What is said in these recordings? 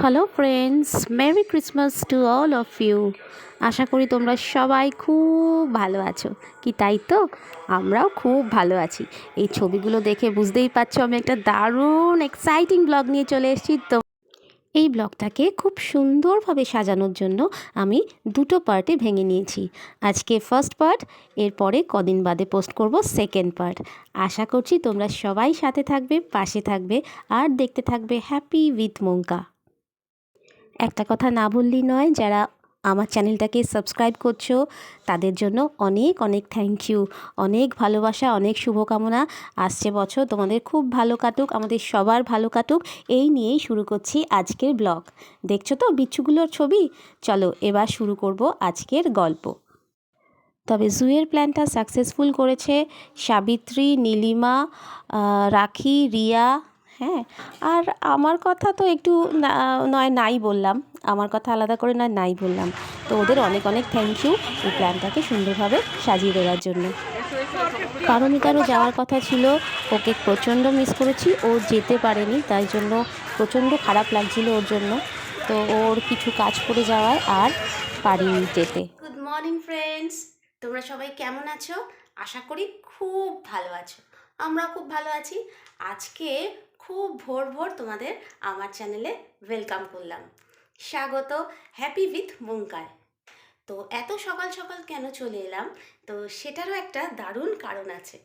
Hello friends merry Christmas to all of you আশা করি তোমরা সবাই খুব ভালো আছো। কি তাই তো? আমরাও খুব ভালো আছি। এই ছবিগুলো দেখে বুঝতেই পারছ আমি একটা দারুণ এক্সাইটিং ব্লগ নিয়ে চলে এসেছি। তো এই ব্লগটাকে খুব সুন্দরভাবে সাজানোর জন্য আমি দুটো পার্টে ভেঙে নিয়েছি। আজকে ফার্স্ট পার্ট এরপরে কদিন বাদে পোস্ট করব সেকেন্ড পার্ট আশা করছি তোমরা সবাই সাথে থাকবে, পাশে থাকবে, আর দেখতে থাকবে হ্যাপি উইথ মঙ্কা একটা কথা না বললেই নয়, যারা আমার চ্যানেলটাকে সাবস্ক্রাইব করছ, তাদের জন্য অনেক অনেক থ্যাংক ইউ অনেক ভালোবাসা, অনেক শুভকামনা। আসছে বছর তোমাদের খুব ভালো কাটুক, আমাদের সবার ভালো কাটুক। এই নিয়েই শুরু করছি আজকের ব্লগ দেখছ তো বিচ্ছুগুলোর ছবি? চলো এবার শুরু করব আজকের গল্প। তবে জুয়ের প্ল্যানটা সাকসেসফুল করেছে সাবিত্রী, নীলিমা রাখি, রিয়া হ্যাঁ আর আমার কথা তো একটু নয় নাই বললাম। আমার কথা আলাদা করে নয় নাই বললাম। তো ওদের অনেক অনেক থ্যাংক ইউ এই প্ল্যানটাকে সুন্দরভাবে সাজিয়ে দেওয়ার জন্য। পারমিতারও যাওয়ার কথা ছিল, ওকে প্রচণ্ড মিস করেছি, ও যেতে পারেনি, তাই জন্য প্রচণ্ড খারাপ লাগছিল ওর জন্য। তো ওর কিছু কাজ করে যাওয়ায় আর পারিনি যেতে। গুড মর্নিং ফ্রেন্ডস তোমরা সবাই কেমন আছো? আশা করি খুব ভালো আছো। আমরা খুব ভালো আছি। আজকে খুব ভোর ভোর তোমাদের আমার চ্যানেলে ওয়েলকাম করলাম। স্বাগত হ্যাপি উইথ মুঙ্কায় তো এত সকাল সকাল কেন চলে এলাম? তো সেটারও একটা দারুণ কারণ আছে।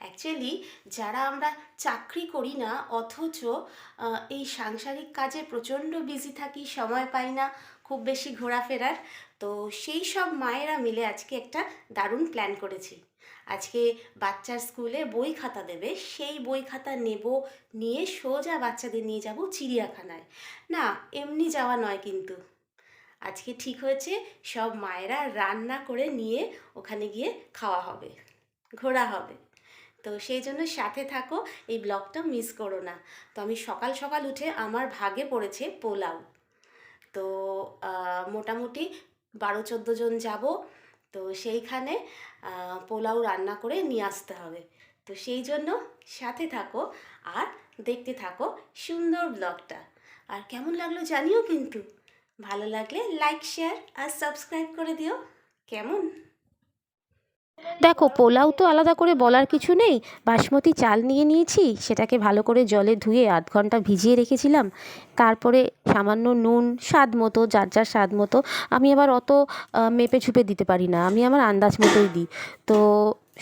অ্যাকচুয়ালি যারা আমরা চাকরি করি না, অথচ এই সাংসারিক কাজে প্রচণ্ড বিজি থাকি, সময় পাই না, খুব বেশি ঘোরাফেরার তো সেই সব মায়েরা মিলে আজকে একটা দারুণ প্ল্যান করেছি। আজকে বাচ্চার স্কুলে বই খাতা দেবে, সেই বই খাতা নেব, নিয়ে সোজা বাচ্চাদের নিয়ে যাব চিড়িয়াখানায়। না, এমনি যাওয়া নয় কিন্তু। আজকে ঠিক হয়েছে, সব মায়েরা রান্না করে নিয়ে ওখানে গিয়ে খাওয়া হবে, ঘোরা হবে। তো সেই জন্য সাথে থাকো, এই ব্লগটা মিস করো না। তো আমি সকাল সকাল উঠে আমার ভাগে পড়েছে পোলাও। তো মোটামুটি বারো, চোদ্দ জন যাব। তো সেইখানে পোলাও রান্না করে নিয়ে আসতে হবে। তো সেই জন্য সাথে থাকো আর দেখতে থাকো সুন্দর ব্লগটা। আর কেমন লাগল জানিও কিন্তু। ভালো লাগলে লাইক শেয়ার আর সাবস্ক্রাইব করে দিও। কেমন? দেখো, পোলাও তো আলাদা করে বলার কিছু নেই। বাসমতি চাল নিয়ে নিয়েছি, সেটাকে ভালো করে জলে ধুয়ে আধ ঘণ্টা ভিজিয়ে রেখেছিলাম। তারপরে সামান্য নুন, স্বাদ মতো, যার যার স্বাদ মতো। আমি আবার অত মেপে ঝুপে দিতে পারি না। আমি আমার আন্দাজ মতোই দিই। তো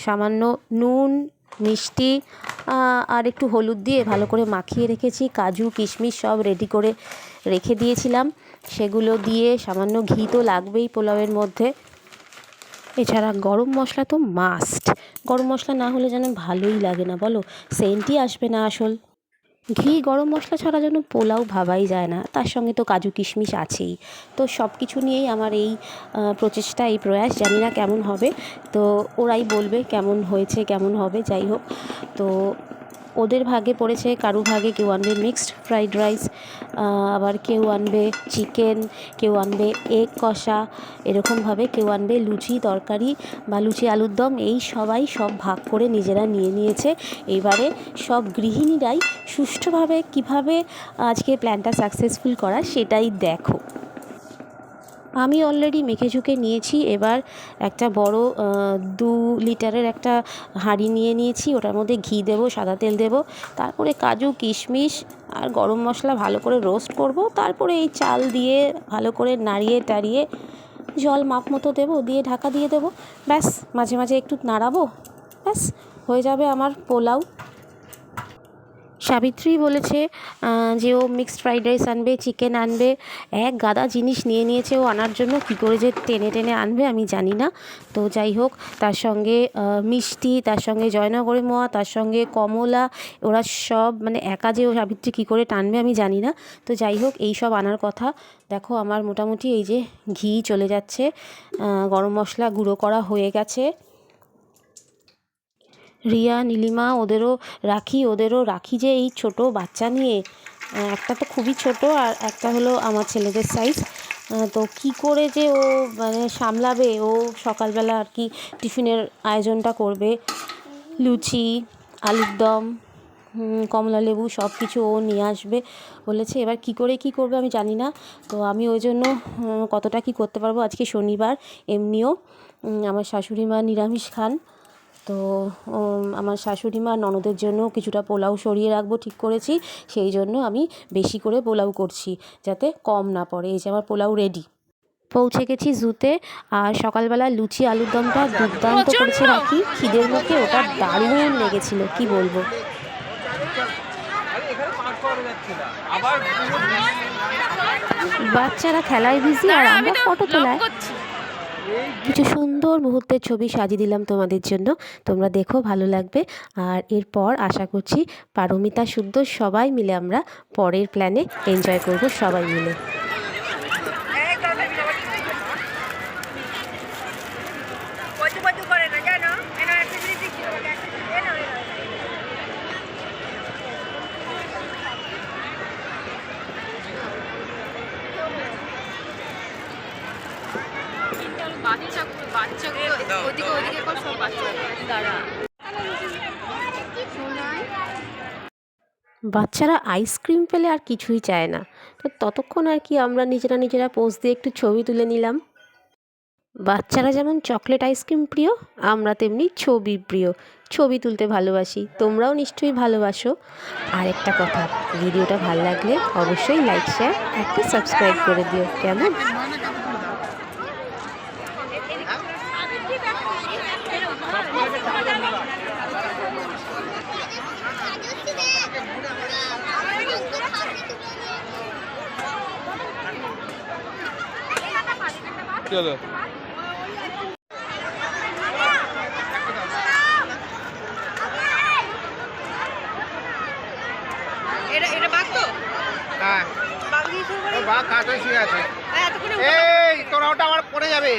সামান্য নুন, মিষ্টি আর একটু হলুদ দিয়ে ভালো করে মাখিয়ে রেখেছি। কাজু, কিশমিশ সব রেডি করে রেখে দিয়েছিলাম। সেগুলো দিয়ে সামান্য ঘি তো লাগবেই পোলাওয়ের মধ্যে। এছাড়া গরম মশলা তো মাস্ট গরম মশলা না হলে যেন ভালোই লাগে না, বলো? সেন্টই আসবে না আসল। ঘি গরম মশলা ছাড়া যেন পোলাও ভাবাই যায় না, তার সঙ্গে তো কাজু কিশমিশ আছেই। তো সব কিছু নিয়েই আমার এই প্রচেষ্টা, এই প্রয়াস, জানি না কেমন হবে। তো ওরাই বলবে কেমন হয়েছে, কেমন হবে, যাই হোক। তো ওদের ভাগে পড়েছে, কারু ভাগে কেউ আনবে মিক্সড ফ্রাইড রাইস আবার কেউ আনবে চিকেন কেউ আনবে এগ কষা, এরকমভাবে কেউ আনবে লুচি তরকারি বা লুচি আলুর দম, এই সবাই সব ভাগ করে নিজেরা নিয়ে নিয়েছে। এবারে সব গৃহিণীরাই সুষ্ঠুভাবে কীভাবে আজকে প্ল্যানটা সাকসেসফুল করা সেটাই দেখো। আমি অলরেডি মেখে ঝুঁকে নিয়েছি, এবার একটা বড় দু লিটারের একটা হাঁড়ি নিয়ে নিয়েছি, ওটার মধ্যে ঘি দেবো, সাদা তেল দেবো, তারপরে কাজু, কিশমিশ আর গরম মশলা ভালো করে রোস্ট করব, তারপরে এই চাল দিয়ে ভালো করে নাড়িয়ে টাড়িয়ে জল মাপ মতো দেবো, দিয়ে ঢাকা দিয়ে দেবো, ব্যাস, মাঝে মাঝে একটু নাড়াবো, ব্যাস, হয়ে যাবে আমার পোলাও। সাবিত্রী বলেছে যে ও মিক্সড ফ্রাইড রাইস আনবে চিকেন আনবে, এক গাদা জিনিস নিয়ে নিয়েছে ও আনার জন্য, কী করে যে টেনে টেনে আনবে আমি জানি না। তো যাই হোক, তার সঙ্গে মিষ্টি, তার সঙ্গে জয়নগরে মোয়া, তার সঙ্গে কমলা, ওরা সব মানে একা যে ও সাবিত্রী কী করে টানবে আমি জানি না। তো যাই হোক, এই সব আনার কথা। দেখো, আমার মোটামুটি এই যে ঘি চলে যাচ্ছে গরম মশলা গুঁড়ো করা হয়ে গেছে। রিয়া, নীলিমা ওদেরও রাখি ওদেরও রাখি যে এই ছোট বাচ্চা নিয়ে। একটা তো খুবই ছোট আর একটা হলো আমার ছেলেদের সাইজ তো কি করে যে ও মানে সামলাবে? ও সকালবেলা আর কি টিফিনের আয়োজনটা করবে? লুচি, আলুর দম কমলা লেবু সব কিছু ও নিয়ে আসবে বলেছে। এবার কি করে কি করবে আমি জানি না। তো আমি ওই জন্য কতটা কি করতে পারব? আজকে শনিবার, এমনিও আমার শাশুড়ি মা নিরামিষ খান। তো আমার শাশুড়ি মা ননদের জন্য কিছুটা পোলাও সরিয়ে রাখব ঠিক করেছি। সেই জন্য আমি বেশি করে পোলাও করছি যাতে কম না পড়ে। এই যে আমার পোলাও রেডি পৌঁছে গেছি জুতে আর সকালবেলা লুচি আলুর দমটা দুর্দান্ত করেছে রাখি। খিদের মুখে ওটা দারুণ লেগেছিল কি বলব? বাচ্চারা খেলায় বিজি আর আমরা ফটো তোলায় কিছু সুন্দর মুহূর্তের ছবি সাজিয়ে দিলাম তোমাদের জন্য। তোমরা দেখো, ভালো লাগবে। আর এরপর আশা করছি পারমিতা শুদ্ধ সবাই মিলে আমরা পরের প্ল্যানে এনজয় করব, সবাই মিলে। বাচ্চারা। আইসক্রিম পেলে আর কিছুই চায় না। তো ততক্ষণ আর কি আমরা নিজেরা নিজেরা পোজ দিয়ে একটু ছবি তুলে নিলাম। বাচ্চারা যেমন চকলেট আইসক্রিম প্রিয়, আমরা তেমনি ছবি প্রিয়। ছবি তুলতে ভালোবাসি, তোমরাও নিশ্চয়ই ভালোবাসো। আর একটা কথা, ভিডিওটা ভালো লাগলে অবশ্যই লাইক শেয়ার একটা সাবস্ক্রাইব করে দিও। কেমন? চলো। এটা এটা বাগ তো? হ্যাঁ। বাঘ শুয়ে আছে। হ্যাঁ, এই তোরা ওটা আমার পড়ে যাবে।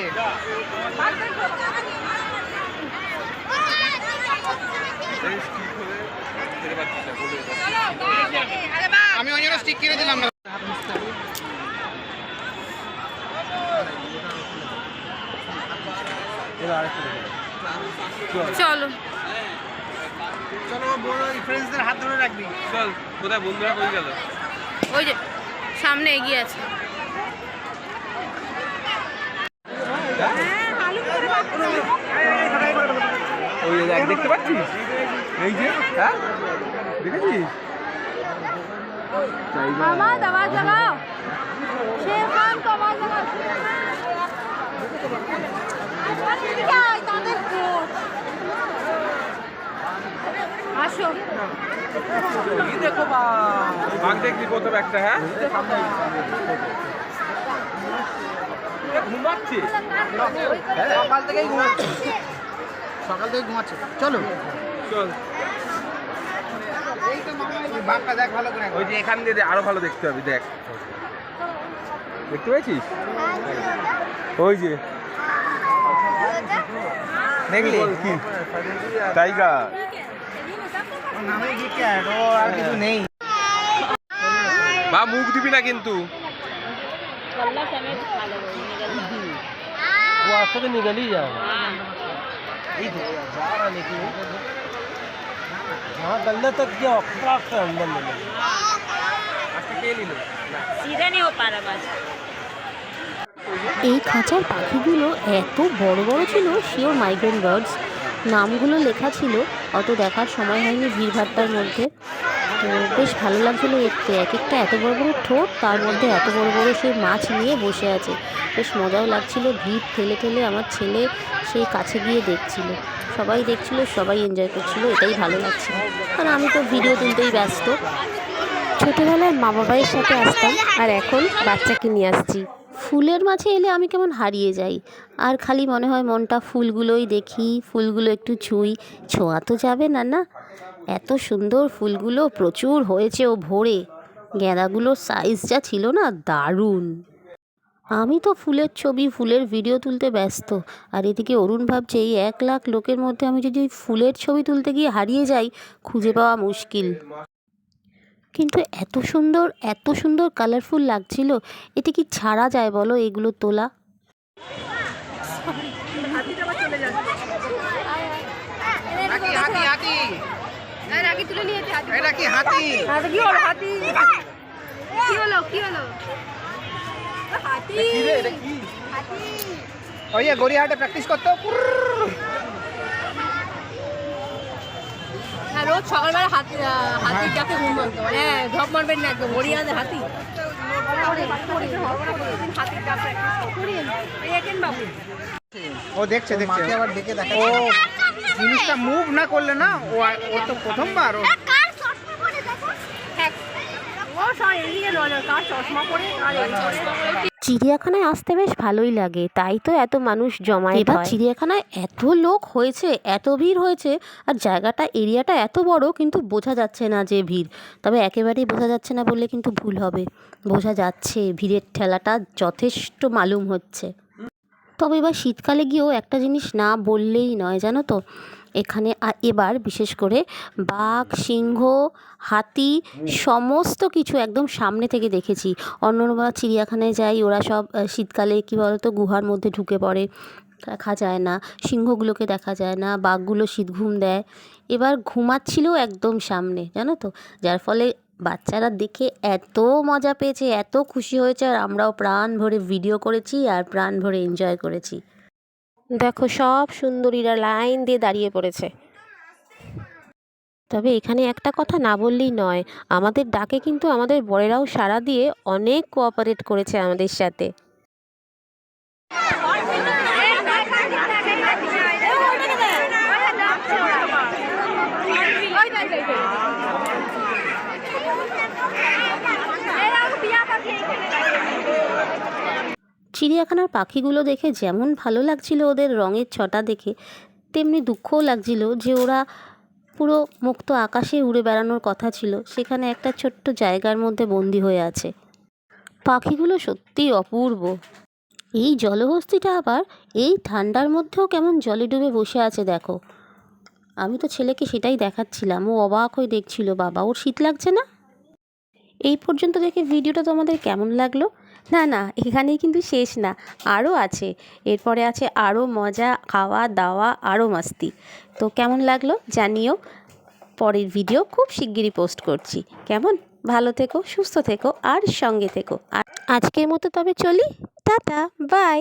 আমি ওই জন্য স্টিক কিনে দিলাম না চলো চলো বড় ফ্রেন্ডসদের হাত ধরে রাখবি চল কোথায় বন্ধুরা কই গেল? ওই যে সামনে এগিয়ে আছে। ওই দেখ দেখতে পাচ্ছিস? এই যে হ্যাঁ? দেখেছিস? শের খান তো আওয়াজ লাগাও। আসো বাঘ দেখবি কত একটা হ্যাঁ? ঘুমাচ্ছি সকাল থেকেই ঘুমাচ্ছে। সকাল থেকে ঘুমাচ্ছে। চলো। চল। বাঘটা দেখ ভালো করে। ওই যে এখান দিয়ে আরও ভালো দেখতে হবে দেখ। দেখতে পেয়েছিস? ওই যে। দেখলি? কি টাইগার। আর কিছু নেই বা মুখ দিবি না কিন্তু वो आपको तो निकल ही जाएगा यही तो जा रहा लेकिन हाँ गले तक क्या फ्रॉक से अंदर ले लेंगे আজকে কে নিল सीधा नहीं हो पा रहा बस এই খাঁচার পাখিগুলো এত বড় বড় ছিল শিওর মাইগ্রেন বার্ডস নামগুলো লেখা ছিল, অত দেখার সময় হয়নি ভিড়ভাট্টার মধ্যে। তো বেশ ভালো লাগছিল দেখতে। এক একটা এত বড় বড় ঠোঁট, তার মধ্যে এত বড় বড় সেই মাছ নিয়ে বসে আছে। বেশ মজাও লাগছিল, ভিড় ঠেলে ঠেলে আমার ছেলে সেই কাছে গিয়ে দেখছিল। সবাই দেখছিল, সবাই এনজয় করছিল, এটাই ভালো লাগছিল। কারণ আমি তো ভিডিও তুলতেই ব্যস্ত। ছোটোবেলায় মা বাবাইয়ের সাথে আসতাম, আর এখন বাচ্চাকে নিয়ে আসছি। ফুলের মাঝে এলে আমি কেমন হারিয়ে যাই। আর খালি মনে হয় মনটা ফুলগুলোই দেখি, ফুলগুলো একটু ছুঁই। ছোঁয়া তো যাবে না না? এত সুন্দর ফুলগুলো প্রচুর হয়েছে ও ভোরে। গেঁদাগুলোর সাইজ যা ছিল না, দারুণ। আমি তো ফুলের ছবি, ফুলের ভিডিও তুলতে ব্যস্ত। আর এদিকে অরুণ ভাবছে, এই এক লাখ লোকের মধ্যে আমি যদি ফুলের ছবি তুলতে গিয়ে হারিয়ে যাই, খুঁজে পাওয়া মুশকিল। কিন্তু এত সুন্দর এত সুন্দর কালারফুল লাগছিল। এতে কি ছাড়া যায় বলো এগুলো তোলা? হাতি হাতি হাতি না কাকি তুলে নিয়েছে হাতি এটা কি হাতি হাতি কি হলো হাতি কি হলো কি হলো হাতি কি রে এটা কি ওই যে গড়িয়াহাটে প্র্যাকটিস করতো হ্যাঁ রোজ সকালবেলা হাতি হাতির ডাকে ঘুম ভাঙতো হ্যাঁ ঢপ মারবেন না একদম হরিয়াতে হাতি। ও দেখছে দেখছে। আবার ডেকে দেখা ও জিনিসটা মুভ না করলে না ও ও তো প্রথমবার ও ও সব এদিকে নজর কার চশমা পরে কার চিড়িয়াখানায় আসতে বেশ ভালোই লাগে তাই তো এত মানুষ জমায়েত এবার চিড়িয়াখানায় এত লোক হয়েছে এত ভিড় হয়েছে আর জায়গাটা এরিয়াটা এত বড় কিন্তু বোঝা যাচ্ছে না যে ভিড়। তবে একেবারেই বোঝা যাচ্ছে না বললে কিন্তু ভুল হবে। বোঝা যাচ্ছে ভিড়ের ঠেলাটা যথেষ্ট মালুম হচ্ছে। তবে এবার শীতকালে গিয়েও একটা জিনিস না বললেই নয় জানো তো? এখানে এবার বিশেষ করে বাঘ, সিংহ, হাতি সমস্ত কিছু একদম সামনে থেকে দেখেছি। অন্যরা চিড়িয়াখানায় যাই ওরা সব শীতকালে কী বলতো, গুহার মধ্যে ঢুকে পড়ে। দেখা যায় না। সিংহগুলোকে দেখা যায় না। বাঘগুলো শীত ঘুম দেয়। এবার ঘুমাচ্ছিল একদম সামনে, জানো তো? যার ফলে বাচ্চারা দেখে এত মজা পেয়েছে, এত খুশি হয়েছে, আর আমরাও প্রাণ ভরে ভিডিও করেছি, আর প্রাণ ভরে এনজয় করেছি। দেখো সব সুন্দরীরা লাইন দিয়ে দাঁড়িয়ে পড়েছে। তবে এখানে একটা কথা না বললেই নয়, আমাদের ডাকে কিন্তু আমাদের বড়েরাও সাড়া দিয়ে অনেক কোঅপারেট করেছে আমাদের সাথে। চিড়িয়াখানার পাখিগুলো দেখে যেমন ভালো লাগছিল ওদের রঙের ছটা দেখে, তেমনি দুঃখও লাগছিল যে ওরা পুরো মুক্ত আকাশে উড়ে বেড়ানোর কথা ছিল। সেখানে একটা ছোট্ট জায়গার মধ্যে বন্দি হয়ে আছে। পাখিগুলো সত্যিই অপূর্ব। এই জলহস্তিটা আবার এই ঠান্ডার মধ্যেও কেমন জলে ডুবে বসে আছে দেখো। আমি তো ছেলেকে সেটাই দেখাচ্ছিলাম। ও অবাক হয়ে দেখছিল, বাবা, ওর শীত লাগছে না? এই পর্যন্ত দেখে ভিডিওটা তোমাদের কেমন লাগল? না না, এখানেই কিন্তু শেষ না, আরও আছে। এরপরে আছে আরও মজা, খাওয়া, দাওয়া, আরও মাস্তি। তো কেমন লাগল জানিও। পরের ভিডিও খুব শিগগিরই পোস্ট করছি। কেমন? ভালো থেকো, সুস্থ থেকো, আর সঙ্গে থেকো। আর আজকের মতো তবে চলি। Tata, bye.